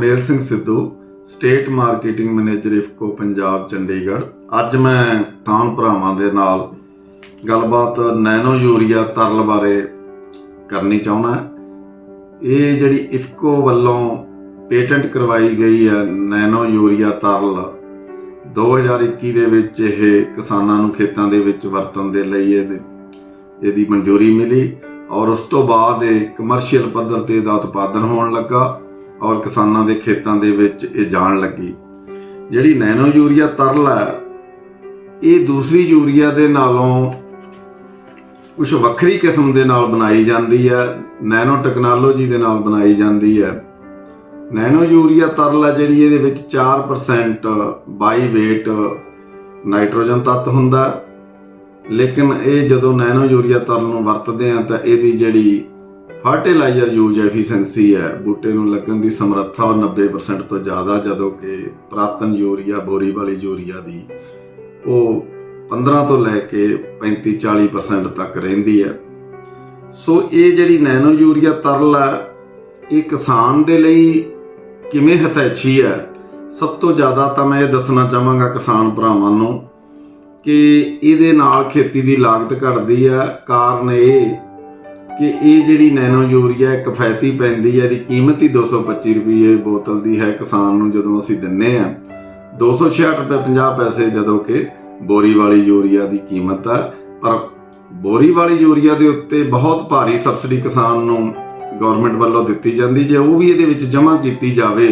Harmel Singh Sidhu state marketing manager IFFCO Punjab, Chandigarh. ਅੱਜ ਮੈਂ ਕਿਸਾਨ ਭਰਾਵਾਂ ਦੇ ਨਾਲ ਗੱਲਬਾਤ ਨੈਨੋ ਯੂਰੀਆ ਤਰਲ ਬਾਰੇ ਕਰਨੀ ਚਾਹੁੰਦਾ ਇਹ ਜਿਹੜੀ ਇਫਕੋ ਵੱਲੋਂ ਪੇਟੈਂਟ ਕਰਵਾਈ ਗਈ ਹੈ ਨੈਨੋ ਯੂਰੀਆ ਤਰਲ 2021 ਦੇ ਵਿੱਚ ਇਹ ਕਿਸਾਨਾਂ ਨੂੰ ਖੇਤਾਂ ਦੇ ਵਿੱਚ ਵਰਤਣ ਦੇ ਲਈ ਇਹਦੇ, ਇਹਦੀ ਮਨਜ਼ੂਰੀ ਮਿਲੀ ਔਰ ਉਸ ਤੋਂ ਬਾਅਦ ਇਹ ਕਮਰਸ਼ੀਅਲ ਪੱਧਰ ਤੇ ਇਹਦਾ ਉਤਪਾਦਨ ਹੋਣ ਲੱਗਾ। ਔਰ ਕਿਸਾਨਾਂ ਦੇ ਖੇਤਾਂ ਦੇ ਵਿੱਚ ਇਹ ਜਾਣ ਲੱਗੀ। ਜਿਹੜੀ ਨੈਨੋ ਯੂਰੀਆ ਤਰਲ ਹੈ, ਇਹ ਦੂਸਰੀ ਯੂਰੀਆ ਦੇ ਨਾਲੋਂ ਕੁਝ ਵੱਖਰੀ ਕਿਸਮ ਦੇ ਨਾਲ ਬਣਾਈ ਜਾਂਦੀ ਹੈ, ਨੈਨੋ ਟੈਕਨੋਲੋਜੀ ਦੇ ਨਾਲ ਬਣਾਈ ਜਾਂਦੀ ਹੈ। ਨੈਨੋ ਯੂਰੀਆ ਤਰਲ ਹੈ ਜਿਹੜੀ ਇਹਦੇ ਵਿੱਚ 4% ਬਾਈ weight ਨਾਈਟ੍ਰੋਜਨ ਤੱਤ ਹੁੰਦਾ। ਲੇਕਿਨ ਇਹ ਜਦੋਂ ਨੈਨੋ ਯੂਰੀਆ ਤਰਲ ਨੂੰ ਵਰਤਦੇ ਆ ਤਾਂ ਇਹਦੀ ਜਿਹੜੀ ਫਰਟੀਲਾਈਜ਼ਰ ਯੂਜ਼ ਐਫੀਸ਼ੀਐਂਸੀ ਹੈ, ਬੂਟੇ ਨੂੰ ਲੱਗਣ ਦੀ ਸਮਰੱਥਾ ਉਹ 90% ਤੋਂ ਜ਼ਿਆਦਾ, ਜਦੋਂ ਕਿ ਪ੍ਰਾਤਨ ਯੂਰੀਆ, ਬੋਰੀ ਵਾਲੀ ਯੂਰੀਆ ਦੀ ਉਹ 15 ਤੋਂ ਲੈ ਕੇ 35 40% ਤੱਕ ਰਹਿੰਦੀ ਹੈ। ਸੋ ਇਹ ਜਿਹੜੀ ਨੈਨੋ ਯੂਰੀਆ ਤਰਲ ਹੈ, ਇਹ ਕਿਸਾਨ ਦੇ ਲਈ ਕਿਵੇਂ ਹਤੈਸ਼ੀ ਹੈ? ਸਭ ਤੋਂ ਜ਼ਿਆਦਾ ਤਾਂ ਮੈਂ ਇਹ ਦੱਸਣਾ ਚਾਹਾਂਗਾ ਕਿਸਾਨ ਭਰਾਵਾਂ ਨੂੰ ਕਿ ਇਹਦੇ ਨਾਲ ਖੇਤੀ ਦੀ ਲਾਗਤ ਘਟਦੀ ਹੈ। ਕਾਰਨ ਇਹ ਕਿ ਇਹ ਜਿਹੜੀ ਨੈਨੋ ਯੂਰੀਆ ਇੱਕ ਫੈਤੀ ਪੈਂਦੀ ਹੈ, ਇਹਦੀ ਕੀਮਤ ਹੀ 225 ਰੁਪਏ ਬੋਤਲ ਦੀ ਹੈ ਕਿਸਾਨ ਨੂੰ ਜਦੋਂ ਅਸੀਂ ਦਿੰਨੇ ਆ। 266 ਰੁਪਏ 50 ਪੈਸੇ ਜਦੋਂ ਕਿ ਬੋਰੀ ਵਾਲੀ ਯੂਰੀਆ ਦੀ ਕੀਮਤ ਹੈ ਪਰ ਬੋਰੀ ਵਾਲੀ ਯੂਰੀਆ ਦੇ ਉੱਤੇ ਬਹੁਤ ਭਾਰੀ ਸਬਸਿਡੀ ਕਿਸਾਨ ਨੂੰ ਗਵਰਨਮੈਂਟ ਵੱਲੋਂ ਦਿੱਤੀ ਜਾਂਦੀ, ਜੇ ਉਹ ਵੀ ਇਹਦੇ ਵਿੱਚ ਜਮ੍ਹਾਂ ਕੀਤੀ ਜਾਵੇ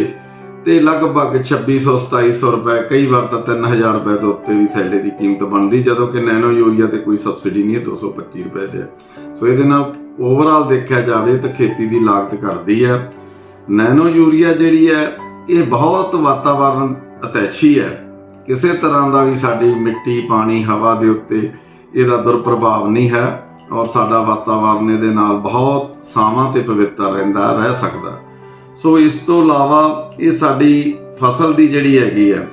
ਤੇ ਲਗਭਗ 2600 2700 ਰੁਪਏ, ਕਈ ਵਾਰ ਤਾਂ 3000 ਰੁਪਏ ਦੇ ਉੱਤੇ ਵੀ ਥੈਲੇ ਦੀ ਕੀਮਤ ਬਣਦੀ, ਜਦੋਂ ਕਿ ਨੈਨੋ ਯੂਰੀਆ ਤੇ ਕੋਈ ਸਬਸਿਡੀ ਨਹੀਂ ਹੈ 225 ਰੁਪਏ ਦੇ ਸੋ ਇਹਦੇ ਨਾਲ ਓਵਰਆਲ ਦੇਖਿਆ ਜਾਵੇ ਤਾਂ ਖੇਤੀ ਦੀ ਲਾਗਤ ਘਟਦੀ ਹੈ। ਨੈਨੋ ਯੂਰੀਆ ਜਿਹੜੀ ਹੈ, ਇਹ ਬਹੁਤ ਵਾਤਾਵਰਣ ਅਤੈਸ਼ੀ ਹੈ। ਕਿਸੇ ਤਰ੍ਹਾਂ ਦਾ ਵੀ ਸਾਡੀ ਮਿੱਟੀ, ਪਾਣੀ, ਹਵਾ ਦੇ ਉੱਤੇ ਇਹਦਾ ਦੁਰਪ੍ਰਭਾਵ ਨਹੀਂ ਹੈ ਔਰ ਸਾਡਾ ਵਾਤਾਵਰਣ ਇਹਦੇ ਨਾਲ ਬਹੁਤ ਸਾਵਾਂ ਤੇ ਪਵਿੱਤਰ ਰਹਿੰਦਾ, ਰਹਿ ਸਕਦਾ। ਸੋ ਇਸ ਤੋਂ ਇਲਾਵਾ ਇਹ ਸਾਡੀ ਫਸਲ ਦੀ ਜਿਹੜੀ ਹੈਗੀ ਹੈ,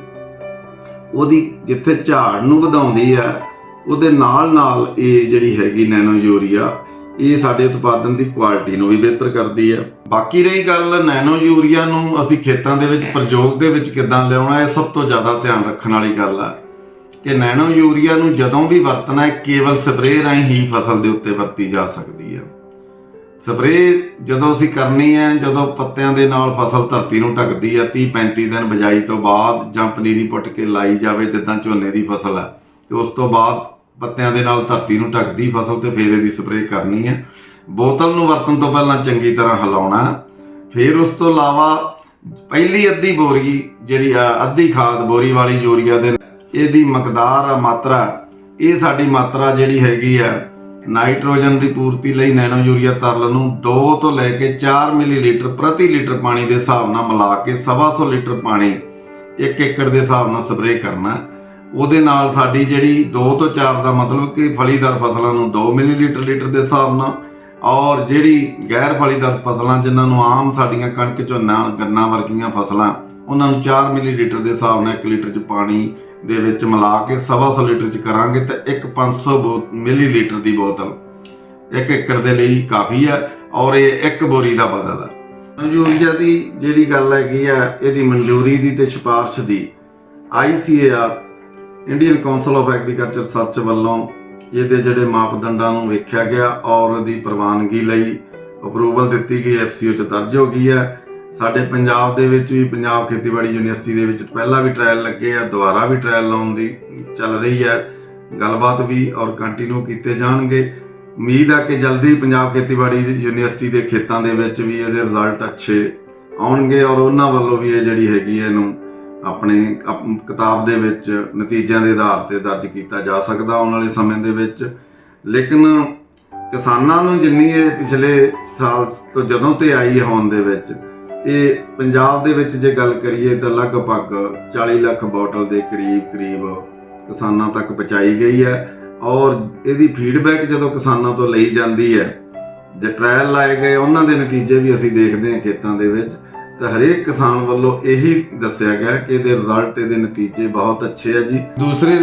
ਉਹਦੀ ਜਿੱਥੇ ਝਾੜ ਨੂੰ ਵਧਾਉਂਦੀ ਹੈ, ਉਹਦੇ ਨਾਲ ਨਾਲ ਇਹ ਜਿਹੜੀ ਹੈਗੀ ਨੈਨੋ ਯੂਰੀਆ ਇਹ ਸਾਡੇ ਉਤਪਾਦਨ ਦੀ ਕੁਆਲਿਟੀ ਨੂੰ ਵੀ ਬਿਹਤਰ ਕਰਦੀ ਹੈ। ਬਾਕੀ ਰਹੀ ਗੱਲ ਨੈਨੋ ਯੂਰੀਆ ਨੂੰ ਅਸੀਂ ਖੇਤਾਂ ਦੇ ਵਿੱਚ, ਪ੍ਰਯੋਗ ਦੇ ਵਿੱਚ ਕਿੱਦਾਂ ਲਿਆਉਣਾ, ਇਹ ਸਭ ਤੋਂ ਜ਼ਿਆਦਾ ਧਿਆਨ ਰੱਖਣ ਵਾਲੀ ਗੱਲ ਆ। ਕਿ ਨੈਨੋ ਯੂਰੀਆ ਨੂੰ ਜਦੋਂ ਵੀ ਵਰਤਣਾ ਹੈ, ਕੇਵਲ ਸਪਰੇਅ ਰਾਹੀਂ ਹੀ ਫਸਲ ਦੇ ਉੱਤੇ ਵਰਤੀ ਜਾ ਸਕਦੀ ਹੈ ਸਪਰੇਅ ਜਦੋਂ ਅਸੀਂ ਕਰਨੀ ਹੈ, ਜਦੋਂ ਪੱਤਿਆਂ ਦੇ ਨਾਲ ਫਸਲ ਧਰਤੀ ਨੂੰ ਢੱਕਦੀ ਹੈ 30 35 ਦਿਨ ਬਜਾਈ ਤੋਂ ਬਾਅਦ ਜਾਂ ਪਨੀਰੀ ਪੁੱਟ ਕੇ ਲਾਈ ਜਾਵੇ, ਜਿੱਦਾਂ ਝੋਨੇ ਦੀ ਫਸਲ ਹੈ ਤੇ ਉਸ ਤੋਂ ਬਾਅਦ ਪੱਤਿਆਂ ਦੇ ਨਾਲ ਧਰਤੀ ਨੂੰ ਢੱਕਦੀ ਫਸਲ ਤੇ ਫੇਰ ਇਹਦੀ ਸਪਰੇਅ ਕਰਨੀ ਹੈ। ਬੋਤਲ ਨੂੰ ਵਰਤਣ ਤੋਂ ਪਹਿਲਾਂ ਚੰਗੀ ਤਰ੍ਹਾਂ ਹਿਲਾਉਣਾ ਫਿਰ ਉਸ ਤੋਂ ਇਲਾਵਾ ਪਹਿਲੀ ਅੱਧੀ ਬੋਰੀ ਜਿਹੜੀ ਆ, ਅੱਧੀ ਖਾਦ ਬੋਰੀ ਵਾਲੀ ਯੂਰੀਆ ਦੇ ਇਹਦੀ ਮਕਦਾਰ ਆ, ਮਾਤਰਾ, ਇਹ ਸਾਡੀ ਮਾਤਰਾ ਜਿਹੜੀ ਹੈਗੀ ਆ, ਨਾਈਟ੍ਰੋਜਨ ਦੀ ਪੂਰਤੀ ਲਈ ਨੈਨੋ ਯੂਰੀਆ ਤਰਲ ਨੂੰ 2 ਤੋਂ ਲੈ ਕੇ 4 ਮਿਲੀਲੀਟਰ ਪ੍ਰਤੀ ਲੀਟਰ ਪਾਣੀ ਦੇ ਹਿਸਾਬ ਨਾਲ ਮਿਲਾ ਕੇ 125 ਲੀਟਰ ਪਾਣੀ 1 ਏਕੜ ਦੇ ਹਿਸਾਬ ਨਾਲ ਸਪਰੇਅ ਕਰਨਾ ਉਹਦੇ ਨਾਲ ਸਾਡੀ ਜਿਹੜੀ 2 ਤੋਂ 4 ਦਾ ਮਤਲਬ ਕਿ ਫਲੀਦਾਰ ਫਸਲਾਂ ਨੂੰ 2 ਮਿਲੀਲੀਟਰ ਲੀਟਰ ਦੇ ਹਿਸਾਬ ਨਾਲ ਔਰ ਜਿਹੜੀ ਗੈਰ ਫਲੀਦਾਰ ਫਸਲਾਂ ਜਿਨ੍ਹਾਂ ਨੂੰ ਆਮ ਸਾਡੀਆਂ ਕਣਕ ਝੋਨਾ ਗੰਨਾ ਵਰਗੀਆਂ ਫਸਲਾਂ, ਉਹਨਾਂ ਨੂੰ 4 ਮਿਲੀਲੀਟਰ ਦੇ ਹਿਸਾਬ ਨਾਲ 1 ਲੀਟਰ ਚ ਪਾਣੀ ਦੇ ਵਿੱਚ ਮਿਲਾ ਕੇ 125 ਲੀਟਰ ਚ ਕਰਾਂਗੇ ਤਾਂ ਇੱਕ 500 ਬੋ- ਮਿਲੀਲੀਟਰ ਦੀ ਬੋਤਲ। ਇੱਕ ਏਕੜ ਦੇ ਲਈ ਕਾਫੀ ਹੈ ਔਰ ਇਹ ਇੱਕ ਬੋਰੀ ਦਾ ਬਦਲ ਹੈ। ਮਨਜੂਰੀਆ ਦੀ ਜਿਹੜੀ ਗੱਲ ਹੈਗੀ ਆ ਇਹਦੀ ਮਨਜ਼ੂਰੀ ਦੀ ਤੇ ਸਿਫਾਰਿਸ਼ ਦੀ। ICAR Indian council of agriculture search ਵੱਲੋਂ ਇਹਦੇ ਜਿਹੜੇ ਮਾਪਦੰਡਾਂ ਨੂੰ ਵੇਖਿਆ ਗਿਆ, ਔਰ ਉਹਦੀ ਪ੍ਰਵਾਨਗੀ ਲਈ ਅਪਰੂਵਲ ਦਿੱਤੀ ਗਈ ਐਫਸੀਓ ਚ ਦਰਜ ਹੋ ਗਈ ਹੈ। ਸਾਡੇ ਪੰਜਾਬ ਦੇ ਵਿੱਚ ਵੀ, ਪੰਜਾਬ ਖੇਤੀਬਾੜੀ ਯੂਨੀਵਰਸਿਟੀ ਦੇ ਵਿੱਚ ਪਹਿਲਾਂ ਵੀ ਟ੍ਰਾਇਲ ਲੱਗੇ ਆ, ਦੁਬਾਰਾ ਵੀ ਟ੍ਰਾਇਲ ਲਾਉਣ ਦੀ ਚੱਲ ਰਹੀ ਹੈ। ਗੱਲਬਾਤ ਵੀ ਔਰ ਕੰਟੀਨਿਊ ਕੀਤੇ ਜਾਣਗੇ। ਉਮੀਦ ਆ ਕਿ ਜਲਦੀ ਪੰਜਾਬ ਖੇਤੀਬਾੜੀ ਯੂਨੀਵਰਸਿਟੀ ਦੇ ਖੇਤਾਂ ਦੇ ਵਿੱਚ ਵੀ ਇਹਦੇ ਰਿਜ਼ਲਟ ਅੱਛੇ ਆਉਣਗੇ, ਔਰ ਉਹਨਾਂ ਵੱਲੋਂ ਵੀ ਇਹ ਜਿਹੜੀ ਹੈਗੀ ਹੈ ਇਹਨੂੰ ਆਪਣੇ ਕਿਤਾਬ ਦੇ ਵਿੱਚ ਨਤੀਜਿਆਂ ਦੇ ਆਧਾਰ ਤੇ ਦਰਜ ਕੀਤਾ ਜਾ ਸਕਦਾ ਆਉਣ ਵਾਲੇ ਸਮੇਂ ਦੇ ਵਿੱਚ। ਲੇਕਿਨ ਕਿਸਾਨਾਂ ਨੂੰ ਜਿੰਨੀ ਇਹ ਪਿਛਲੇ ਸਾਲ ਤੋਂ ਜਦੋਂ ਤੇ ਆਈ ਹੋਣ ਦੇ ਵਿੱਚ, ਇਹ ਪੰਜਾਬ ਦੇ ਵਿੱਚ ਜੇ ਗੱਲ ਕਰੀਏ ਤਾਂ ਲਗਭਗ 40 ਲੱਖ ਬੋਟਲ ਦੇ ਕਰੀਬ ਕਰੀਬ ਕਿਸਾਨਾਂ ਤੱਕ ਪਹੁੰਚਾਈ ਗਈ ਹੈ। ਔਰ ਇਹਦੀ ਫੀਡਬੈਕ ਜਦੋਂ ਕਿਸਾਨਾਂ ਤੋਂ ਲਈ ਜਾਂਦੀ ਹੈ, ਜੇ ਟ੍ਰਾਇਲ ਲਾਏ ਗਏ, ਉਹਨਾਂ ਦੇ ਨਤੀਜੇ ਵੀ ਅਸੀਂ ਦੇਖਦੇ ਹਾਂ ਖੇਤਾਂ ਦੇ ਵਿੱਚ। ਤਾਂ ਹਰੇਕ ਕਿਸਾਨ ਵੱਲੋਂ ਇਹੀ ਦੱਸਿਆ ਗਿਆ ਕਿ ਇਹਦੇ ਰਿਜ਼ਲਟ ਇਹਦੇ ਨਤੀਜੇ ਬਹੁਤ ਅੱਛੇ ਆ ਜੀ। ਦੂਸਰੇ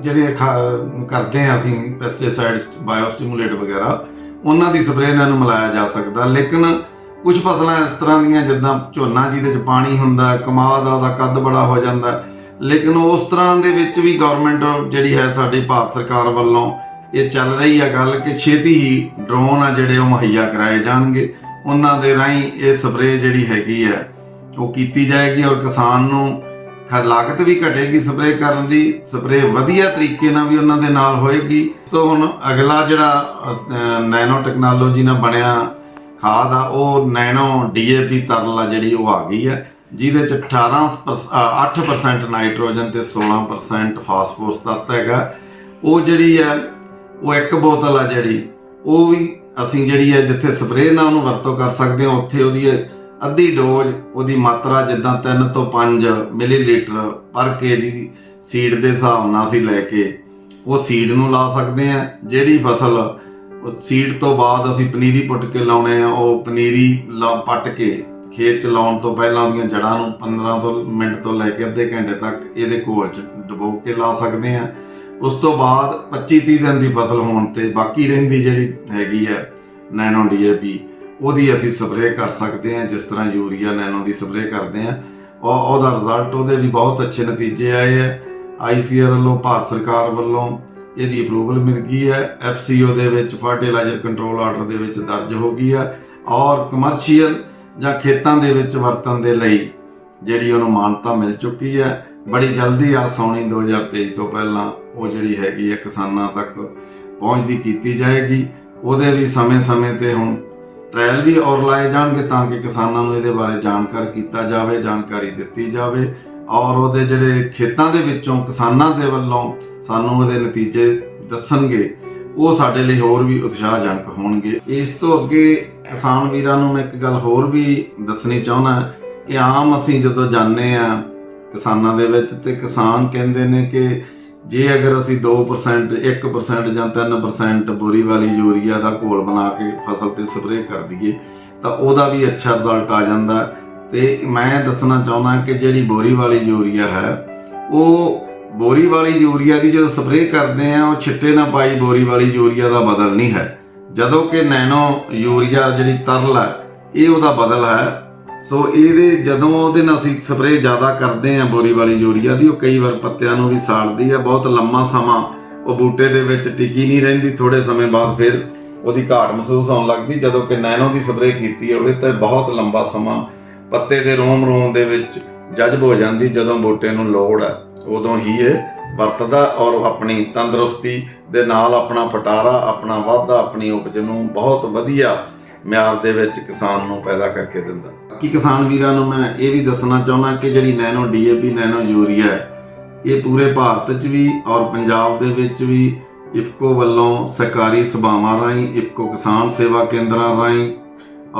ਜਿਹੜੇ ਖਾ- ਕਰਦੇ ਆ ਅਸੀਂ ਪੈਸਟੀਸਾਈਡਸ ਬਾਇਓਸਟਿਮੂਲੇਟ ਵਗੈਰਾ ਉਹਨਾਂ ਦੀ ਸਪਰੇਅ ਨਾਲ ਨੂੰ ਮਿਲਾਇਆ ਜਾ ਸਕਦਾ। ਲੇਕਿਨ ਕੁਝ ਫਸਲਾਂ ਇਸ ਤਰ੍ਹਾਂ ਦੀਆਂ ਜਿੱਦਾਂ ਝੋਨਾ ਜਿਹਦੇ ਚ ਪਾਣੀ ਹੁੰਦਾ ਹੈ, ਕਮਾਦ ਦਾ ਉਹਦਾ ਕੱਦ ਬੜਾ ਹੋ ਜਾਂਦਾ। ਲੇਕਿਨ ਉਸ ਤਰ੍ਹਾਂ ਦੇ ਵਿੱਚ ਵੀ ਗਵਰਨਮੈਂਟ ਜਿਹੜੀ ਹੈ ਸਾਡੀ ਭਾਰਤ ਸਰਕਾਰ ਵੱਲੋਂ ਇਹ ਚੱਲ ਰਹੀ ਹੈ ਗੱਲ ਕਿ ਛੇਤੀ ਹੀ ਡਰੋਨ ਆ ਜਿਹੜੇ ਉਹ ਮੁਹੱਈਆ ਕਰਾਏ ਜਾਣਗੇ। ਉਹਨਾਂ ਦੇ ਰਾਹੀਂ ਇਹ ਸਪਰੇਅ ਜਿਹੜੀ ਹੈਗੀ ਹੈ ਉਹ ਕੀਤੀ ਜਾਏਗੀ ਔਰ ਕਿਸਾਨ ਨੂੰ ਲਾਗਤ ਵੀ ਘਟੇਗੀ ਸਪਰੇਅ ਕਰਨ ਦੀ ਸਪਰੇਅ ਵਧੀਆ ਤਰੀਕੇ ਨਾਲ ਵੀ ਉਹਨਾਂ ਦੇ ਨਾਲ ਹੋਏਗੀ। ਤੋਂ ਹੁਣ ਅਗਲਾ ਜਿਹੜਾ ਨੈਨੋ ਟੈਕਨੋਲੋਜੀ ਨਾਲ ਬਣਿਆ ਖਾਦ ਆ ਉਹ ਨੈਨੋ ਡੀਏਪੀ ਤਰਲ ਆ ਜਿਹੜੀ ਉਹ ਆ ਗਈ ਹੈ। ਜਿਹਦੇ ਚ 18 ਪਰਸ- ਅ, 8% ਨਾਈਟ੍ਰੋਜਨ ਤੇ 16% ਫਾਸਫੋਰਸ ਤੱਤ ਹੈਗਾ। ਉਹ ਜਿਹੜੀ ਹੈ ਉਹ ਇੱਕ ਬੋਤਲ ਆ ਜਿਹੜੀ ਉਹ ਵੀ ਅਸੀਂ ਜਿਹੜੀ ਹੈ ਜਿੱਥੇ ਸਪਰੇਅ ਨਾਲ ਉਹਨੂੰ ਵਰਤੋਂ ਕਰ ਸਕਦੇ ਹਾਂ, ਉੱਥੇ ਉਹਦੀ ਅੱਧੀ ਡੋਜ਼, ਉਹਦੀ ਮਾਤਰਾ ਜਿੱਦਾਂ 3 ਤੋਂ 5 ਮਿਲੀਲੀਟਰ ਪਰ ਕੇਜੀ ਸੀਡ ਦੇ ਹਿਸਾਬ ਨਾਲ ਅਸੀਂ ਲੈ ਕੇ ਉਹ ਸੀਡ ਨੂੰ ਲਾ ਸਕਦੇ ਹਾਂ। ਜਿਹੜੀ ਫਸਲ, ਉਹ ਸੀਡ ਤੋਂ ਬਾਅਦ ਅਸੀਂ ਪਨੀਰੀ ਪੁੱਟ ਕੇ ਲਾਉਣੇ ਆ, ਉਹ ਪਨੀਰੀ ਲਾ ਪੱਟ ਕੇ ਖੇਤ ਚ ਲਾਉਣ ਤੋਂ ਪਹਿਲਾਂ ਉਹਦੀਆਂ ਜੜਾਂ ਨੂੰ 15 ਤੋਂ ਮਿੰਟ ਤੋਂ ਲੈ ਕੇ ਅੱਧੇ ਘੰਟੇ ਤੱਕ ਇਹਦੇ ਘੋਲ ਚ ਡੁਬੋ ਕੇ ਲਾ ਸਕਦੇ ਆ ਉਸ ਤੋਂ ਬਾਅਦ 25 30 ਦਿਨ ਦੀ ਫਸਲ ਹੋਣ ਤੇ ਬਾਕੀ ਰਹਿੰਦੀ ਜਿਹੜੀ ਹੈਗੀ ਹੈ ਨੈਨੋ ਡੀਏਪੀ ਉਹਦੀ ਅਸੀਂ ਸਪਰੇਅ ਕਰ ਸਕਦੇ ਹਾਂ, ਜਿਸ ਤਰ੍ਹਾਂ ਯੂਰੀਆ ਨੈਨੋ ਦੀ ਸਪਰੇਅ ਕਰਦੇ ਹਾਂ। ਔਰ ਉਹਦਾ ਰਿਜ਼ਲਟ ਉਹਦੇ ਵੀ ਬਹੁਤ ਅੱਛੇ ਨਤੀਜੇ ਆਏ ਹੈ। ਆਈਸੀਆਰ ਵੱਲੋਂ, ਭਾਰਤ ਸਰਕਾਰ ਵੱਲੋਂ ਇਹਦੀ ਅਪਰੂਵਲ ਮਿਲ ਗਈ ਹੈ। ਐਫਸੀਓ ਦੇ ਵਿੱਚ ਫਰਟੀਲਾਈਜ਼ਰ ਕੰਟਰੋਲ ਆਰਡਰ ਦੇ ਵਿੱਚ ਦਰਜ ਹੋ ਗਈ ਹੈ। ਔਰ ਕਮਰਸ਼ੀਅਲ ਜਾਂ ਖੇਤਾਂ ਦੇ ਵਿੱਚ ਵਰਤਣ ਦੇ ਲਈ ਜਿਹੜੀ ਉਹਨੂੰ ਮਾਨਤਾ ਮਿਲ ਚੁੱਕੀ ਹੈ। ਬੜੀ ਜਲਦੀ ਆ ਸੌਣੀ 2023 ਤੋਂ ਪਹਿਲਾਂ ਉਹ ਜਿਹੜੀ ਹੈਗੀ ਹੈ ਕਿਸਾਨਾਂ ਤੱਕ ਪਹੁੰਚਦੀ ਕੀਤੀ ਜਾਏਗੀ। ਉਹਦੇ ਵੀ ਸਮੇਂ-ਸਮੇਂ ਤੇ ਹੁਣ ਟ੍ਰਾਇਲ ਵੀ ਔਰ ਲਾਏ ਜਾਣਗੇ ਤਾਂ ਕਿ ਕਿਸਾਨਾਂ ਨੂੰ ਇਹਦੇ ਬਾਰੇ ਜਾਣਕਾਰ ਕੀਤਾ ਜਾਵੇ, ਜਾਣਕਾਰੀ ਦਿੱਤੀ ਜਾਵੇ ਔਰ ਉਹਦੇ ਜਿਹੜੇ ਖੇਤਾਂ ਦੇ ਵਿੱਚੋਂ ਕਿਸਾਨਾਂ ਦੇ ਵੱਲੋਂ ਸਾਨੂੰ ਉਹਦੇ ਨਤੀਜੇ ਦੱਸਣਗੇ, ਉਹ ਸਾਡੇ ਲਈ ਹੋਰ ਵੀ ਉਤਸ਼ਾਹਜਨਕ ਹੋਣਗੇ। ਇਸ ਤੋਂ ਅੱਗੇ ਕਿਸਾਨ ਵੀਰਾਂ ਨੂੰ ਮੈਂ ਇੱਕ ਗੱਲ ਹੋਰ ਵੀ ਦੱਸਣੀ ਚਾਹੁੰਦਾ ਕਿ ਆਮ ਅਸੀਂ ਜਦੋਂ ਜਾਂਦੇ ਆ ਕਿਸਾਨਾਂ ਦੇ ਵਿੱਚ ਤੇ ਕਿਸਾਨ ਕਹਿੰਦੇ ਨੇ ਕਿ ਜੇ ਅਗਰ ਅਸੀਂ 2% 1% ਜਾਂ 3% ਬੋਰੀ ਵਾਲੀ ਯੂਰੀਆ ਦਾ ਘੋਲ ਬਣਾ ਕੇ ਫਸਲ ਤੇ ਸਪਰੇਅ ਕਰ ਦਈਏ, ਤਾਂ ਉਹਦਾ ਵੀ ਅੱਛਾ ਰਿਜ਼ਲਟ ਆ ਜਾਂਦਾ ਹੈ। ਤੇ ਮੈਂ ਦੱਸਣਾ ਚਾਹੁੰਦਾ ਕਿ ਜਿਹੜੀ ਬੋਰੀ ਵਾਲੀ ਯੂਰੀਆ ਹੈ, ਉਹ ਬੋਰੀ ਵਾਲੀ ਯੂਰੀਆ ਦੀ ਜਦੋਂ ਸਪਰੇਅ ਕਰਦੇ ਆ, ਉਹ ਛਿੱਟੇ ਨਾ ਪਾਈ ਬੋਰੀ ਵਾਲੀ ਯੂਰੀਆ ਦਾ ਬਦਲ ਨਹੀਂ ਹੈ ਜਦੋਂ ਕਿ ਨੈਨੋ ਯੂਰੀਆ ਜਿਹੜੀ ਤਰਲ ਹੈ, ਇਹ ਉਹਦਾ ਬਦਲ ਹੈ ਸੋ ਇਹਦੇ ਜਦੋਂ ਉਹਦੇ ਨਾਲ ਅਸੀਂ ਸਪਰੇਅ ਜ਼ਿਆਦਾ ਕਰਦੇ ਆ ਬੋਰੀ ਵਾਲੀ ਯੂਰੀਆ ਦੀ, ਉਹ ਕਈ ਵਾਰ ਪੱਤਿਆਂ ਨੂੰ ਵੀ ਸਾੜਦੀ ਹੈ। ਬਹੁਤ ਲੰਮਾ ਸਮਾਂ ਉਹ ਬੂਟੇ ਦੇ ਵਿੱਚ ਟਿਕੀ ਨਹੀਂ ਰਹਿੰਦੀ ਥੋੜੇ ਸਮੇਂ ਬਾਅਦ ਫਿਰ ਉਹਦੀ ਘਾਟ ਮਹਿਸੂਸ ਹੋਣ ਲੱਗਦੀ। ਜਦੋਂ ਕਿ ਨੈਨੋ ਦੀ ਸਪਰੇਅ ਕੀਤੀ ਹੋਵੇ ਤਾਂ ਬਹੁਤ ਲੰਬਾ ਸਮਾਂ ਪੱਤੇ ਦੇ ਰੋਮ ਰੋਮ ਦੇ ਵਿੱਚ ਜਜ਼ਬ ਹੋ ਜਾਂਦੀ ਜਦੋਂ ਬੂਟੇ ਨੂੰ ਲੋੜ ਹੈ। ਉਦੋਂ ਹੀ ਇਹ ਵਰਤਦਾ ਔਰ ਆਪਣੀ ਤੰਦਰੁਸਤੀ ਦੇ ਨਾਲ ਆਪਣਾ ਫਟਾਰਾ ਆਪਣਾ ਵਾਧਾ, ਆਪਣੀ ਉਪਜ ਨੂੰ ਬਹੁਤ ਵਧੀਆ ਮਿਆਰ ਦੇ ਵਿੱਚ ਕਿਸਾਨ ਨੂੰ ਪੈਦਾ ਕਰਕੇ ਦਿੰਦਾ। ਬਾਕੀ ਕਿਸਾਨ ਵੀਰਾਂ ਨੂੰ ਮੈਂ ਇਹ ਵੀ ਦੱਸਣਾ ਚਾਹੁੰਦਾ ਕਿ ਜਿਹੜੀ ਨੈਨੋ ਡੀਏਪੀ ਨੈਨੋ ਯੂਰੀਆ ਹੈ ਇਹ ਪੂਰੇ ਭਾਰਤ 'ਚ ਵੀ ਔਰ ਪੰਜਾਬ ਦੇ ਵਿੱਚ ਵੀ ਇਫਕੋ ਵੱਲੋਂ ਸਰਕਾਰੀ ਸਭਾਵਾਂ ਰਾਹੀਂ ਇਫਕੋ ਕਿਸਾਨ ਸੇਵਾ ਕੇਂਦਰਾਂ ਰਾਹੀਂ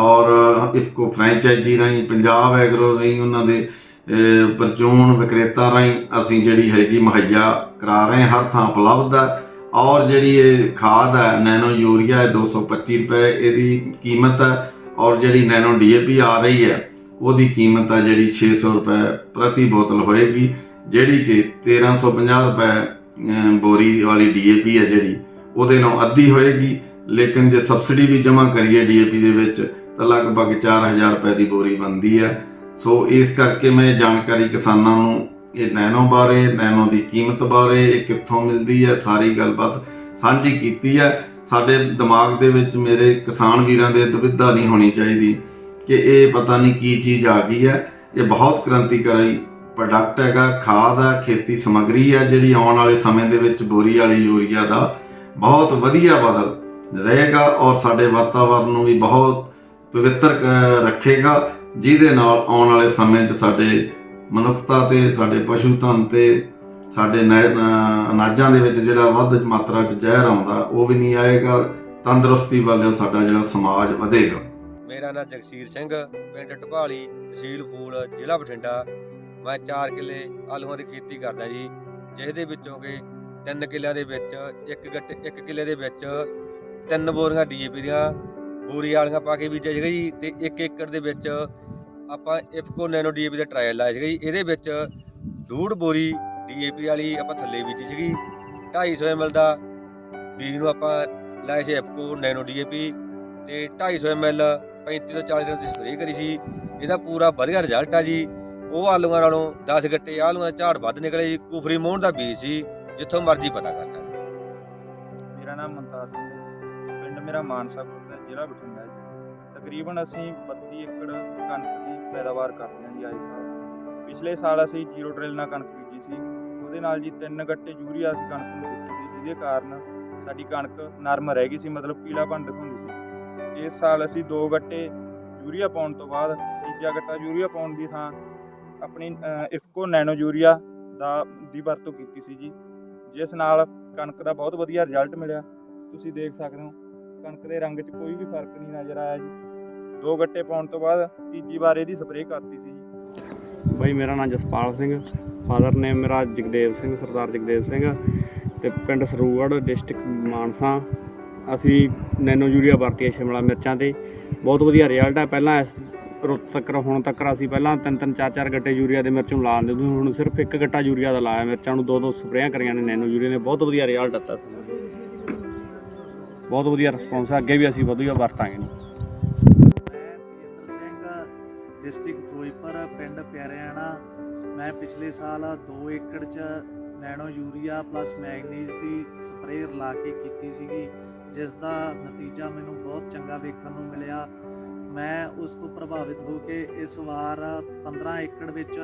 ਔਰ ਇਫਕੋ ਫਰੈਂਚਾਈਜ਼ੀ ਰਾਹੀਂ ਪੰਜਾਬ ਐਗਰੋ ਰਾਹੀਂ ਉਹਨਾਂ ਦੇ ਅਹ, ਪਰਚੂਨ ਵਿਕਰੇਤਾ ਰਾਹੀਂ ਅਸੀਂ ਜਿਹੜੀ ਹੈਗੀ ਮੁਹੱਈਆ ਕਰਾ ਰਹੇ ਹਾਂ ਹਰ ਥਾਂ ਉਪਲਬਧ ਹੈ ਔਰ ਜਿਹੜੀ ਇਹ ਖਾਦ ਹੈ ਨੈਨੋ ਯੂਰੀਆ ਹੈ 225 ਰੁਪਏ ਇਹਦੀ ਕੀਮਤ ਹੈ ਔਰ ਜਿਹੜੀ ਨੈਨੋ ਡੀਏਪੀ ਆ ਰਹੀ ਹੈ, ਉਹਦੀ ਕੀਮਤ ਆ ਜਿਹੜੀ 600 ਰੁਪਏ ਪ੍ਰਤੀ ਬੋਤਲ ਹੋਏਗੀ, ਜਿਹੜੀ ਕਿ 1350 ਰੁਪਏ ਬੋਰੀ ਵਾਲੀ ਡੀਏਪੀ ਹੈ ਜਿਹੜੀ, ਉਹਦੇ ਨਾਲ ਅੱਧੀ ਹੋਏਗੀ। ਲੇਕਿਨ ਜੇ ਸਬਸਿਡੀ ਵੀ ਜਮ੍ਹਾਂ ਕਰੀਏ ਡੀਏਪੀ ਦੇ ਵਿੱਚ, ਤਾਂ ਲਗਭਗ 4000 ਰੁਪਏ ਦੀ ਬੋਰੀ ਬਣਦੀ ਹੈ। ਸੋ ਇਸ ਕਰਕੇ ਮੈਂ ਜਾਣਕਾਰੀ ਕਿਸਾਨਾਂ ਨੂੰ, ਇਹ ਨੈਨੋ ਬਾਰੇ, ਨੈਨੋ ਦੀ ਕੀਮਤ ਬਾਰੇ, ਇਹ ਕਿੱਥੋਂ ਮਿਲਦੀ ਹੈ, ਸਾਰੀ ਗੱਲਬਾਤ ਸਾਂਝੀ ਕੀਤੀ ਹੈ। ਸਾਡੇ ਦਿਮਾਗ ਦੇ ਵਿੱਚ ਮੇਰੇ ਕਿਸਾਨ ਵੀਰਾਂ ਦੇ ਦੁਵਿਧਾ ਨਹੀਂ ਹੋਣੀ ਚਾਹੀਦੀ ਕਿ ਇਹ ਪਤਾ ਨਹੀਂ ਕੀ ਚੀਜ਼ ਆ ਗਈ ਹੈ। ਇਹ ਬਹੁਤ ਕ੍ਰਾਂਤੀਕਾਰੀ ਪ੍ਰੋਡਕਟ ਹੈਗਾ, ਖਾਦ ਹੈ, ਖੇਤੀ ਸਮੱਗਰੀ ਹੈ, ਜਿਹੜੀ ਆਉਣ ਵਾਲੇ ਸਮੇਂ ਦੇ ਵਿੱਚ ਬੋਰੀ ਵਾਲੀ ਯੂਰੀਆ ਦਾ ਬਹੁਤ ਵਧੀਆ ਬਦਲ ਰਹੇਗਾ ਔਰ ਸਾਡੇ ਵਾਤਾਵਰਨ ਨੂੰ ਵੀ ਬਹੁਤ ਪਵਿੱਤਰ ਰੱਖੇਗਾ, ਜਿਹਦੇ ਨਾਲ ਆਉਣ ਵਾਲੇ ਸਮੇਂ 'ਚ ਸਾਡੇ ਮਨੁੱਖਤਾ ਤੇ, ਸਾਡੇ ਪਸ਼ੂ ਧਨ ਤੇ ਸਾਡੇ ਨੈ- ਅਨਾਜਾਂ ਦੇ ਵਿੱਚ ਜਿਹੜਾ ਵੱਧ ਮਾਤਰਾ 'ਚ ਜ਼ਹਿਰ ਆਉਂਦਾ, ਉਹ ਵੀ ਨਹੀਂ ਆਏਗਾ, ਤੰਦਰੁਸਤੀ ਵੱਲ ਸਾਡਾ ਜਿਹੜਾ ਸਮਾਜ ਵਧੇਗਾ। ਮੇਰਾ ਨਾਮ ਜਗਸੀਰ ਸਿੰਘ, ਪਿੰਡ ਢਪਾਲੀ ਤਹਿਸੀਲ ਫੂਲ, ਜ਼ਿਲ੍ਹਾ ਬਠਿੰਡਾ। ਮੈਂ 4 ਕਿੱਲੇ ਆਲੂਆਂ ਦੀ ਖੇਤੀ ਕਰਦਾ ਜੀ ਜਿਸ ਦੇ ਵਿੱਚੋਂ ਕਿ 3 ਕਿੱਲਿਆਂ ਦੇ ਵਿੱਚ, ਇੱਕ ਗੱਟ, ਇੱਕ ਕਿੱਲੇ ਦੇ ਵਿੱਚ ਤਿੰਨ ਬੋਰੀਆਂ ਡੀਏਪੀ ਦੀਆਂ, ਬੋਰੀ ਵਾਲੀਆਂ ਪਾ ਕੇ ਬੀਜਿਆ ਸੀਗਾ ਜੀ, ਤੇ 1 ਏਕੜ ਦੇ ਵਿੱਚ ਆਪਾਂ ਇਫਕੋ ਨੈਨੋ ਡੀਏਪੀ ਦਾ ਟ੍ਰਾਇਲ ਲਾਇਆ ਸੀਗਾ ਜੀ। ਇਹਦੇ ਵਿੱਚ ਡੂਢ ਬੋਰੀ ਡੀਏਪੀ ਵਾਲੀ ਆਪਾਂ ਥੱਲੇ ਬੀਜੀ ਸੀਗੀ 250 ml ਦਾ ਬੀਜ ਨੂੰ ਆਪਾਂ ਲਾਇਆ ਸੀ ਐਪਕੋ ਨੈਨੋ ਡੀਏਪੀ ਤੇ 250 ml 35 ਤੋਂ 40 ਦਿਨ ਦੀ ਸਪਰੇਅ ਕਰੀ ਸੀ। ਇਹਦਾ ਪੂਰਾ ਵਧੀਆ ਰਿਜ਼ਲਟ ਆ ਜੀ। ਉਹ ਆਲੂਆਂ ਨਾਲੋਂ 10 ਗੱਟੇ ਆਲੂਆਂ ਦਾ ਝਾੜ ਵੱਧ ਨਿਕਲੇ ਜੀ। ਕੁਫਰੀ ਮੋਹਣ ਦਾ ਬੀਜ ਸੀ, ਜਿੱਥੋਂ ਮਰਜ਼ੀ ਪਤਾ ਕਰ ਸਕਦੇ ਮੇਰਾ ਨਾਮ ਮਨਤਾਰ ਸਿੰਘ ਹੈ। ਪਿੰਡ ਮੇਰਾ ਮਾਨਸਾ ਖੁਰਦ ਹੈ, ਜ਼ਿਲ੍ਹਾ ਬਠਿੰਡਾ ਹੈ ਤਕਰੀਬਨ ਅਸੀਂ 32 ਏਕੜ ਕਣਕ ਦੀ ਪੈਦਾਵਾਰ ਕਰਦੇ ਹਾਂ ਜੀ ਆਏ ਸਾਲ। ਪਿਛਲੇ ਸਾਲ ਅਸੀਂ ਜ਼ੀਰੋ ਡਰਿਲ ਨਾਲ ਕਣਕ ਬੀਜੀ ਸੀ। ਉਹਦੇ ਨਾਲ ਜੀ ਤਿੰਨ ਗੱਟੇ ਯੂਰੀਆ ਅਸੀਂ ਕਣਕ ਨੂੰ ਦਿੱਤੀ ਸੀ ਜਿਹਦੇ ਕਾਰਨ ਸਾਡੀ ਕਣਕ ਨਰਮ ਰਹਿ ਗਈ ਸੀ ਮਤਲਬ ਪੀਲਾਪਣ ਦਿਖਾਉਂਦੀ ਸੀ। ਇਸ ਸਾਲ ਅਸੀਂ ਦੋ ਗੱਟੇ ਯੂਰੀਆ ਪਾਉਣ ਤੋਂ ਬਾਅਦ ਤੀਜਾ ਗੱਟਾ ਯੂਰੀਆ ਪਾਉਣ ਦੀ ਥਾਂ ਆਪਣੀ ਅ, ਇਫਕੋ ਨੈਨੋ ਯੂਰੀਆ ਦਾ ਦੀ ਵਰਤੋਂ ਕੀਤੀ ਸੀ ਜੀ। ਜਿਸ ਨਾਲ ਕਣਕ ਦਾ ਬਹੁਤ ਵਧੀਆ ਰਿਜ਼ਲਟ ਮਿਲਿਆ। ਤੁਸੀਂ ਦੇਖ ਸਕਦੇ ਹੋ ਕਣਕ ਦੇ ਰੰਗ 'ਚ ਕੋਈ ਵੀ ਫ਼ਰਕ ਨਹੀਂ ਨਜ਼ਰ ਆਇਆ ਜੀ। ਦੋ ਗੱਟੇ ਪਾਉਣ ਤੋਂ ਬਾਅਦ ਤੀਜੀ ਵਾਰ ਇਹਦੀ ਸਪਰੇਅ ਕਰਤੀ ਸੀ ਜੀ। ਬਾਈ ਮੇਰਾ ਨਾਮ ਜਸਪਾਲ ਸਿੰਘ ਫਾਦਰ ਨੇ ਮੇਰਾ ਜਗਦੇਵ ਸਿੰਘ, ਸਰਦਾਰ ਜਗਦੇਵ ਸਿੰਘ ਤੇ ਪਿੰਡ ਸਰੂਗੜ੍ਹ ਡਿਸਟ੍ਰਿਕਟ ਮਾਨਸਾ। ਅਸੀਂ ਨੈਨੋ ਯੂਰੀਆ ਵਰਤੀ ਸ਼ਿਮਲਾ ਮਿਰਚਾਂ ਤੇ। ਬਹੁਤ ਵਧੀਆ ਰਿਜ਼ਲਟ ਹੈ ਪਹਿਲਾਂ ਇਸ ਰੁੱਤ ਤੱਕ, ਹੁਣ ਤੱਕ ਅਸੀਂ ਪਹਿਲਾਂ ਤਿੰਨ ਤਿੰਨ, ਚਾਰ ਚਾਰ ਗੱਟੇ ਯੂਰੀਆ ਦੇ ਮਿਰਚ ਨੂੰ ਲਾ ਦਿੰਦੇ ਸੀ। ਹੁਣ ਸਿਰਫ ਇੱਕ ਗੱਟਾ ਯੂਰੀਆ ਦਾ ਲਾਇਆ ਮਿਰਚਾਂ ਨੂੰ। ਦੋ ਦੋ ਸਪਰੇਆਂ ਕਰੀਆਂ ਨੇ ਨੈਨੋ ਯੂਰੀਆ ਨੇ। ਬਹੁਤ ਵਧੀਆ ਰਿਜ਼ਲਟ ਦਿੱਤਾ ਬਹੁਤ ਵਧੀਆ ਰਿਸਪੌਂਸ ਹੈ ਅੱਗੇ ਵੀ ਅਸੀਂ ਵਧੀਆ ਵਰਤਾਂਗੇ। ਡਿਸਟ੍ਰਿਕਟ ਫਿਰੋਜ਼ਪੁਰ, ਪਿੰਡ ਪਿਆਰਿਆਣਾ। ਮੈਂ ਪਿਛਲੇ ਸਾਲ 2 ਏਕੜ ਚ ਨੈਨੋ ਯੂਰੀਆ ਪਲੱਸ ਮੈਗਨੀਜ਼ ਦੀ ਸਪਰੇਅ ਲਾ ਕੇ ਕੀਤੀ ਸੀਗੀ ਜਿਸ ਦਾ ਨਤੀਜਾ ਮੈਨੂੰ ਬਹੁਤ ਚੰਗਾ ਵੇਖਣ ਨੂੰ ਮਿਲਿਆ। ਮੈਂ ਉਸ ਤੋਂ ਪ੍ਰਭਾਵਿਤ ਹੋ ਕੇ ਇਸ ਵਾਰ 15 ਏਕੜ ਵਿੱਚ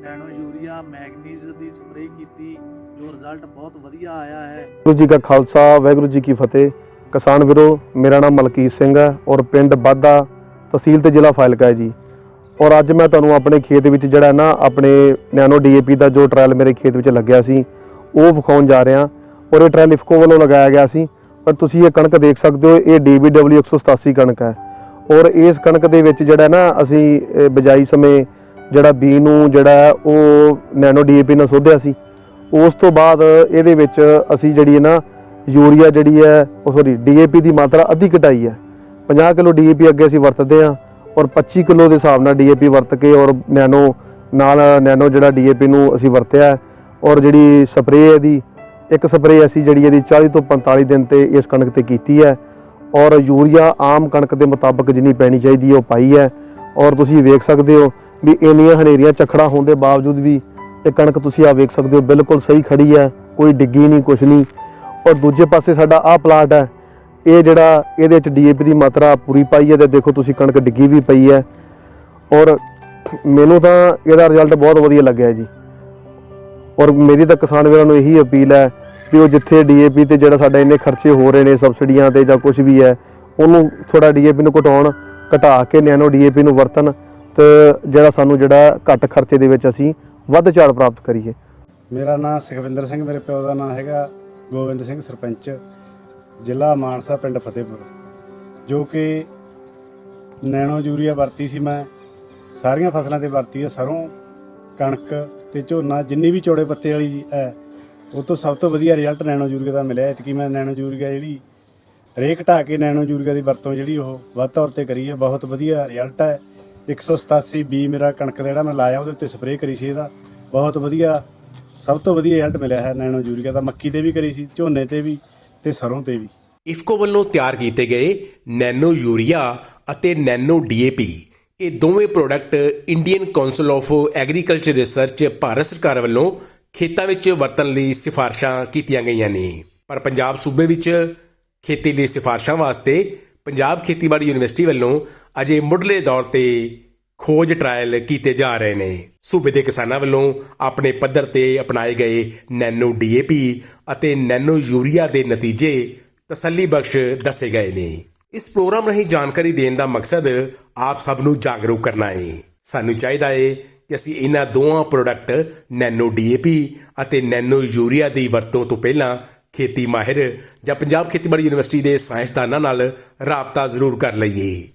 ਨੈਣੋ ਯੂਰੀਆ, ਮੈਗਨੀਜ਼ ਦੀ ਸਪਰੇਅ ਕੀਤੀ, ਜੋ ਰਿਜ਼ਲਟ ਬਹੁਤ ਵਧੀਆ ਆਇਆ ਹੈ। ਵਾਹਿਗੁਰੂ ਜੀ ਕਾ ਖਾਲਸਾ, ਵਾਹਿਗੁਰੂ ਜੀ ਕੀ ਫਤਿਹ। ਕਿਸਾਨ ਵੀਰੋ, ਮੇਰਾ ਨਾਮ ਮਲਕੀਤ ਸਿੰਘ ਹੈ ਔਰ ਪਿੰਡ ਬਾਦਾ ਤਹਿਸੀਲ ਤੇ ਜ਼ਿਲ੍ਹਾ ਫਾਜ਼ਿਲਕਾ ਹੈ ਜੀ। ਔਰ ਅੱਜ ਮੈਂ ਤੁਹਾਨੂੰ ਆਪਣੇ ਖੇਤ ਵਿੱਚ ਜਿਹੜਾ ਨਾ ਆਪਣੇ ਨੈਨੋ ਡੀਏਪੀ ਦਾ ਜੋ ਟ੍ਰਾਇਲ ਮੇਰੇ ਖੇਤ ਵਿੱਚ ਲੱਗਿਆ ਸੀ, ਉਹ ਵਿਖਾਉਣ ਜਾ ਰਿਹਾ। ਔਰ ਇਹ ਟ੍ਰਾਇਲ ਇਫਕੋ ਵੱਲੋਂ ਲਗਾਇਆ ਗਿਆ ਸੀ। ਪਰ ਤੁਸੀਂ ਇਹ ਕਣਕ ਦੇਖ ਸਕਦੇ ਹੋ, ਇਹ DBW 187 ਕਣਕ ਹੈ। ਔਰ ਇਸ ਕਣਕ ਦੇ ਵਿੱਚ ਜਿਹੜਾ ਨਾ ਅਸੀਂ ਇਹ ਬਿਜਾਈ ਸਮੇਂ ਜਿਹੜਾ ਬੀ ਨੂੰ ਜਿਹੜਾ ਉਹ ਨੈਨੋ ਡੀਏਪੀ ਨਾਲ ਸੋਧਿਆ ਸੀ। ਉਸ ਤੋਂ ਬਾਅਦ ਇਹਦੇ ਵਿੱਚ ਅਸੀਂ ਜਿਹੜੀ ਹੈ ਨਾ ਯੂਰੀਆ ਜਿਹੜੀ ਹੈ, ਉਹ ਸੌਰੀ ਡੀਏਪੀ ਦੀ ਮਾਤਰਾ ਅੱਧੀ ਘਟਾਈ ਹੈ। 50 ਕਿਲੋ ਡੀਏਪੀ ਅੱਗੇ ਅਸੀਂ ਵਰਤਦੇ ਹਾਂ। ਔਰ 25 ਕਿਲੋ ਦੇ ਹਿਸਾਬ ਨਾਲ ਡੀਏਪੀ ਵਰਤ ਕੇ ਔਰ ਨੈਨੋ ਨਾਲ ਨੈਨੋ ਜਿਹੜਾ ਡੀਏਪੀ ਨੂੰ ਅਸੀਂ ਵਰਤਿਆ ਔਰ ਜਿਹੜੀ ਸਪਰੇਅ ਇਹਦੀ, ਇੱਕ ਸਪਰੇਅ ਅਸੀਂ ਜਿਹੜੀ ਇਹਦੀ 40 ਤੋਂ 45 ਦਿਨ ਤੇ ਇਸ ਕਣਕ ਤੇ ਕੀਤੀ ਹੈ। ਔਰ ਯੂਰੀਆ ਆਮ ਕਣਕ ਦੇ ਮੁਤਾਬਕ ਜਿੰਨੀ ਪੈਣੀ ਚਾਹੀਦੀ ਹੈ, ਉਹ ਪਾਈ ਹੈ। ਔਰ ਤੁਸੀਂ ਵੇਖ ਸਕਦੇ ਹੋ ਵੀ ਇੰਨੀਆਂ ਹਨੇਰੀਆਂ ਝੱਖੜਾਂ ਹੋਣ ਦੇ ਬਾਵਜੂਦ ਵੀ ਇਹ ਕਣਕ ਤੁਸੀਂ ਆ ਵੇਖ ਸਕਦੇ ਹੋ, ਬਿਲਕੁਲ ਸਹੀ ਖੜੀ ਹੈ। ਕੋਈ ਡਿੱਗੀ ਨਹੀਂ, ਕੁਛ ਨਹੀਂ। ਔਰ ਦੂਜੇ ਪਾਸੇ ਸਾਡਾ ਆਹ ਪਲਾਟ ਹੈ ਇਹ ਜਿਹੜਾ ਇਹਦੇ ਵਿੱਚ ਡੀਏਪੀ ਦੀ ਮਾਤਰਾ ਪੂਰੀ ਪਾਈ ਹੈ ਤੇ ਦੇਖੋ ਤੁਸੀਂ ਕਣਕ ਡਿੱਗੀ ਵੀ ਪਈ ਹੈ। ਔਰ ਮੈਨੂੰ ਤਾਂ ਇਹਦਾ ਰਿਜ਼ਲਟ ਬਹੁਤ ਵਧੀਆ ਲੱਗਿਆ ਜੀ। ਔਰ ਮੇਰੀ ਤਾਂ ਕਿਸਾਨ ਵੀਰਾਂ ਨੂੰ ਇਹੀ ਅਪੀਲ ਹੈ ਵੀ ਉਹ ਜਿੱਥੇ ਡੀਏਪੀ ਤੇ ਜਿਹੜਾ ਸਾਡਾ ਇੰਨੇ ਖਰਚੇ ਹੋ ਰਹੇ ਨੇ ਸਬਸਿਡੀਆਂ ਤੇ ਜਾਂ ਕੁਝ ਵੀ ਹੈ, ਉਹਨੂੰ ਥੋੜਾ ਡੀਏਪੀ ਨੂੰ ਘਟਾਉਣ, ਘਟਾ ਕੇ ਨੈਨੋ ਡੀਏਪੀ ਨੂੰ ਵਰਤਣ ਤੇ ਜਿਹੜਾ ਸਾਨੂੰ ਜਿਹੜਾ ਘੱਟ ਖਰਚੇ ਦੇ ਵਿੱਚ ਅਸੀਂ ਵੱਧ ਝਾੜ ਪ੍ਰਾਪਤ ਕਰੀਏ। ਮੇਰਾ ਨਾਮ ਸੁਖਵਿੰਦਰ ਸਿੰਘ, ਮੇਰੇ ਪਿਓ ਦਾ ਨਾਮ ਹੈਗਾ ਗੋਬਿੰਦ ਸਿੰਘ ਸਰਪੰਚ। ਜ਼ਿਲ੍ਹਾ ਮਾਨਸਾ ਪਿੰਡ ਫਤਿਹਪੁਰ, ਜੋ ਕਿ ਨੈਣੋ ਯੂਰੀਆ ਵਰਤੀ ਸੀ ਮੈਂ। ਸਾਰੀਆਂ ਫਸਲਾਂ ਤੇ ਵਰਤੀ ਹੈ ਸਰੋਂ, ਕਣਕ ਤੇ ਝੋਨਾ, ਜਿੰਨੀ ਵੀ ਚੌੜੇ ਪੱਤੇ ਵਾਲੀ ਹੈ, ਉਹ ਤੋਂ ਸਭ ਤੋਂ ਵਧੀਆ ਰਿਜ਼ਲਟ ਨੈਣੋ ਯੂਰੀਆ ਦਾ ਮਿਲਿਆ। ਐਤਕੀ ਮੈਂ ਨੈਣੋ ਯੂਰੀਆ ਜਿਹੜੀ ਰੇਕ ਢਾ ਕੇ ਨੈਣੋ ਯੂਰੀਆ ਦੀ ਵਰਤੋਂ ਜਿਹੜੀ ਉਹ ਵੱਧ ਤੌਰ ਤੇ ਕਰੀ ਹੈ ਬਹੁਤ ਵਧੀਆ ਰਿਜ਼ਲਟ ਹੈ। 187 ਬੀ ਮੇਰਾ ਕਣਕ ਦਾ ਜਿਹੜਾ ਮੈਂ ਲਾਇਆ, ਉਹਦੇ ਉੱਤੇ ਸਪਰੇਅ ਕਰੀ ਸੀ ਇਹਦਾ। ਬਹੁਤ ਵਧੀਆ, ਸਭ ਤੋਂ ਵਧੀਆ ਰਿਜ਼ਲਟ ਮਿਲਿਆ ਹੈ ਨੈਣੋ ਯੂਰੀਆ ਦਾ। ਮੱਕੀ ਤੇ ਵੀ ਕਰੀ ਸੀ, ਝੋਨੇ ਤੇ ਵੀ। ਤੇ ਸਰੋਂ ਤੇ ਵੀ। ਇਫਕੋ ਵੱਲੋਂ ਤਿਆਰ ਕੀਤੇ ਗਏ ਨੈਨੋ ਯੂਰੀਆ ਅਤੇ ਨੈਨੋ ਡੀਏਪੀ, ਇਹ ਦੋਵੇਂ product Indian council of agriculture research Bharat ਸਰਕਾਰ ਵੱਲੋਂ ਖੇਤਾਂ ਵਿੱਚ ਵਰਤਣ ਲਈ ਸਿਫਾਰਸ਼ਾਂ ਕੀਤੀਆਂ ਗਈਆਂ ਨੇ। ਪਰ ਪੰਜਾਬ ਸੂਬੇ ਵਿੱਚ ਖੇਤੀ ਲਈ ਸਿਫਾਰਸ਼ਾਂ ਵਾਸਤੇ ਪੰਜਾਬ ਖੇਤੀਬਾੜੀ ਯੂਨੀਵਰਸਿਟੀ ਵੱਲੋਂ ਅਜੇ ਮੁੱਢਲੇ ਦੌਰ ਤੇ ਖੋਜ ਟਰਾਇਲ ਕੀਤੇ ਜਾ ਰਹੇ ਨੇ। ਸੂਬੇ ਦੇ ਕਿਸਾਨਾਂ ਵੱਲੋਂ ਆਪਣੇ ਪੱਧਰ ਤੇ ਅਪਣਾਏ ਗਏ ਨੈਨੋ ਡੀਏਪੀ ਅਤੇ ਨੈਨੋ ਯੂਰੀਆ ਦੇ ਨਤੀਜੇ ਤਸੱਲੀ ਬਖਸ਼ ਦੱਸੇ ਗਏ ਨੇ। ਇਸ ਪ੍ਰੋਗਰਾਮ ਰਾਹੀਂ ਜਾਣਕਾਰੀ ਦੇਣ ਦਾ ਮਕਸਦ ਆਪ ਸਭ ਨੂੰ ਜਾਗਰੂਕ ਕਰਨਾ ਹੈ। ਸਾਨੂੰ ਚਾਹੀਦਾ ਹੈ ਕਿ ਅਸੀਂ ਇਹਨਾਂ ਦੋਵਾਂ ਪ੍ਰੋਡਕਟ ਨੈਨੋ ਡੀਏਪੀ ਅਤੇ ਨੈਨੋ ਯੂਰੀਆ ਦੀ ਵਰਤੋਂ ਤੋਂ ਪਹਿਲਾਂ ਖੇਤੀ ਮਾਹਿਰ ਜਾਂ ਪੰਜਾਬ ਖੇਤੀਬਾੜੀ ਯੂਨੀਵਰਸਿਟੀ ਦੇ ਸਾਇੰਸਦਾਨਾਂ ਨਾਲ ਰਾਬਤਾ ਜ਼ਰੂਰ ਕਰ ਲਈਏ।